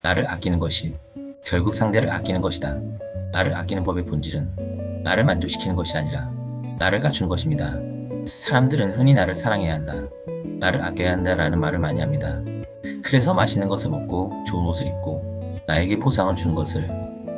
나를 아끼는 것이 결국 상대를 아끼는 것이다. 나를 아끼는 법의 본질은 나를 만족시키는 것이 아니라 나를 갖추는 것입니다. 사람들은 흔히 나를 사랑해야 한다. 나를 아껴야 한다라는 말을 많이 합니다. 그래서 맛있는 것을 먹고 좋은 옷을 입고 나에게 보상을 주는 것을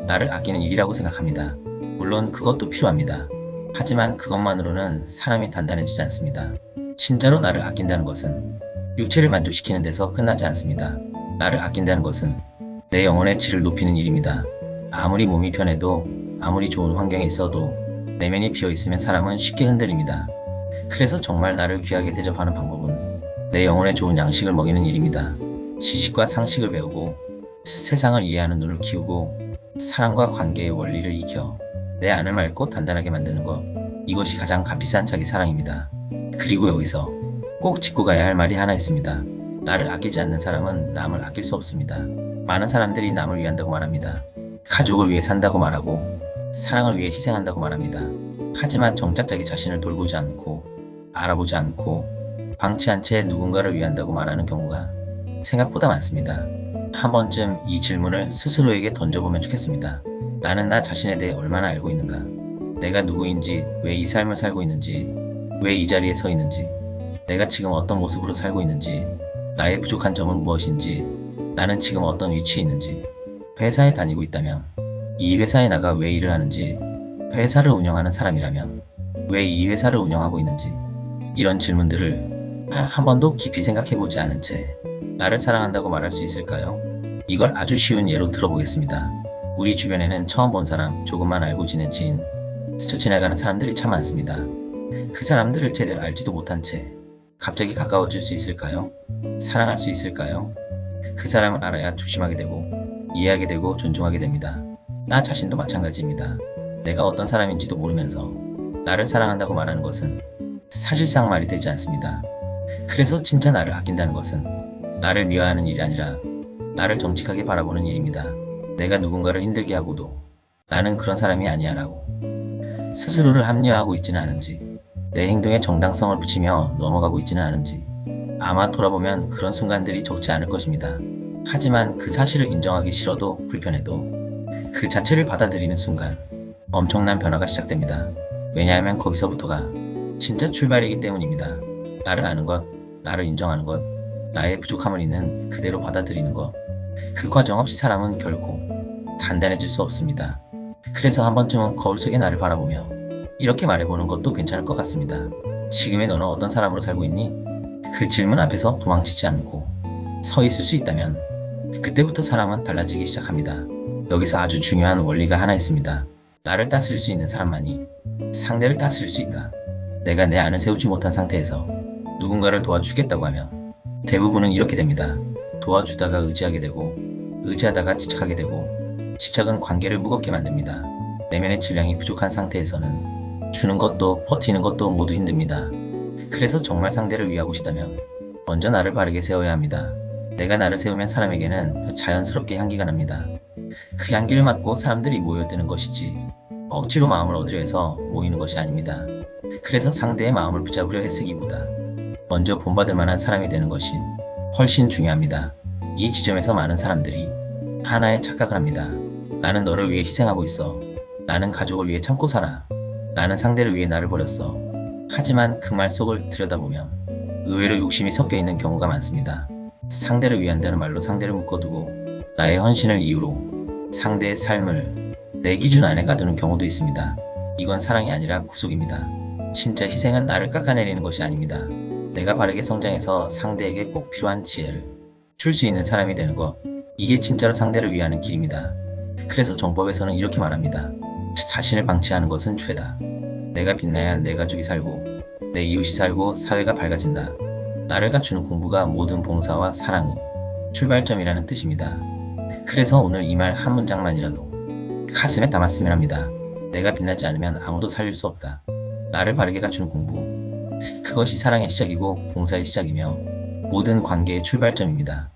나를 아끼는 일이라고 생각합니다. 물론 그것도 필요합니다. 하지만 그것만으로는 사람이 단단해지지 않습니다. 진짜로 나를 아낀다는 것은 육체를 만족시키는 데서 끝나지 않습니다. 나를 아낀다는 것은 내 영혼의 질을 높이는 일입니다. 아무리 몸이 편해도 아무리 좋은 환경에 있어도 내면이 비어 있으면 사람은 쉽게 흔들립니다. 그래서 정말 나를 귀하게 대접하는 방법은 내 영혼에 좋은 양식을 먹이는 일입니다. 시식과 상식을 배우고 세상을 이해하는 눈을 키우고 사랑과 관계의 원리를 익혀 내 안을 맑고 단단하게 만드는 것 이것이 가장 값비싼 자기 사랑입니다. 그리고 여기서 꼭 짚고 가야 할 말이 하나 있습니다. 나를 아끼지 않는 사람은 남을 아낄 수 없습니다. 많은 사람들이 남을 위한다고 말합니다. 가족을 위해 산다고 말하고 사랑을 위해 희생한다고 말합니다. 하지만 정작 자기 자신을 돌보지 않고 알아보지 않고 방치한 채 누군가를 위한다고 말하는 경우가 생각보다 많습니다. 한 번쯤 이 질문을 스스로에게 던져보면 좋겠습니다. 나는 나 자신에 대해 얼마나 알고 있는가? 내가 누구인지, 왜 이 삶을 살고 있는지, 왜 이 자리에 서 있는지, 내가 지금 어떤 모습으로 살고 있는지, 나의 부족한 점은 무엇인지, 나는 지금 어떤 위치에 있는지, 회사에 다니고 있다면, 이 회사에 나가 왜 일을 하는지, 회사를 운영하는 사람이라면, 왜 이 회사를 운영하고 있는지, 이런 질문들을 한 번도 깊이 생각해보지 않은 채 나를 사랑한다고 말할 수 있을까요? 이걸 아주 쉬운 예로 들어보겠습니다. 우리 주변에는 처음 본 사람, 조금만 알고 지낸 지인, 스쳐 지나가는 사람들이 참 많습니다. 그 사람들을 제대로 알지도 못한 채 갑자기 가까워질 수 있을까요? 사랑할 수 있을까요? 그 사람을 알아야 조심하게 되고 이해하게 되고 존중하게 됩니다. 나 자신도 마찬가지입니다. 내가 어떤 사람인지도 모르면서 나를 사랑한다고 말하는 것은 사실상 말이 되지 않습니다. 그래서 진짜 나를 아낀다는 것은 나를 미워하는 일이 아니라 나를 정직하게 바라보는 일입니다. 내가 누군가를 힘들게 하고도 나는 그런 사람이 아니야 라고 스스로를 합리화하고 있지는 않은지 내 행동에 정당성을 붙이며 넘어가고 있지는 않은지 아마 돌아보면 그런 순간들이 적지 않을 것입니다. 하지만 그 사실을 인정하기 싫어도 불편해도 그 자체를 받아들이는 순간 엄청난 변화가 시작됩니다. 왜냐하면 거기서부터가 진짜 출발이기 때문입니다. 나를 아는 것, 나를 인정하는 것, 나의 부족함을 있는 그대로 받아들이는 것. 그 과정 없이 사람은 결코 단단해질 수 없습니다. 그래서 한 번쯤은 거울 속의 나를 바라보며 이렇게 말해보는 것도 괜찮을 것 같습니다. 지금의 너는 어떤 사람으로 살고 있니? 그 질문 앞에서 도망치지 않고 서 있을 수 있다면 그때부터 사람은 달라지기 시작합니다. 여기서 아주 중요한 원리가 하나 있습니다. 나를 다스릴 수 있는 사람만이 상대를 다스릴 수 있다. 내가 내 안을 세우지 못한 상태에서 누군가를 도와주겠다고 하면 대부분은 이렇게 됩니다. 도와주다가 의지하게 되고 의지하다가 집착하게 되고 집착은 관계를 무겁게 만듭니다. 내면의 질량이 부족한 상태에서는 주는 것도 버티는 것도 모두 힘듭니다. 그래서 정말 상대를 위하고 싶다면 먼저 나를 바르게 세워야 합니다. 내가 나를 세우면 사람에게는 자연스럽게 향기가 납니다. 그 향기를 맡고 사람들이 모여드는 것이지 억지로 마음을 얻으려 해서 모이는 것이 아닙니다. 그래서 상대의 마음을 붙잡으려 애쓰기보다 먼저 본받을 만한 사람이 되는 것이 훨씬 중요합니다. 이 지점에서 많은 사람들이 하나의 착각을 합니다. 나는 너를 위해 희생하고 있어. 나는 가족을 위해 참고 살아. 나는 상대를 위해 나를 버렸어. 하지만 그 말 속을 들여다보면 의외로 욕심이 섞여 있는 경우가 많습니다. 상대를 위한다는 말로 상대를 묶어두고 나의 헌신을 이유로 상대의 삶을 내 기준 안에 가두는 경우도 있습니다. 이건 사랑이 아니라 구속입니다. 진짜 희생은 나를 깎아내리는 것이 아닙니다. 내가 바르게 성장해서 상대에게 꼭 필요한 지혜를 줄 수 있는 사람이 되는 것. 이게 진짜로 상대를 위하는 길입니다. 그래서 정법에서는 이렇게 말합니다. 자신을 방치하는 것은 죄다. 내가 빛나야 내 가족이 살고 내 이웃이 살고 사회가 밝아진다. 나를 갖추는 공부가 모든 봉사와 사랑의 출발점이라는 뜻입니다. 그래서 오늘 이 말 한 문장만이라도 가슴에 담았으면 합니다. 내가 빛나지 않으면 아무도 살릴 수 없다. 나를 바르게 갖추는 공부. 그것이 사랑의 시작이고 봉사의 시작이며 모든 관계의 출발점입니다.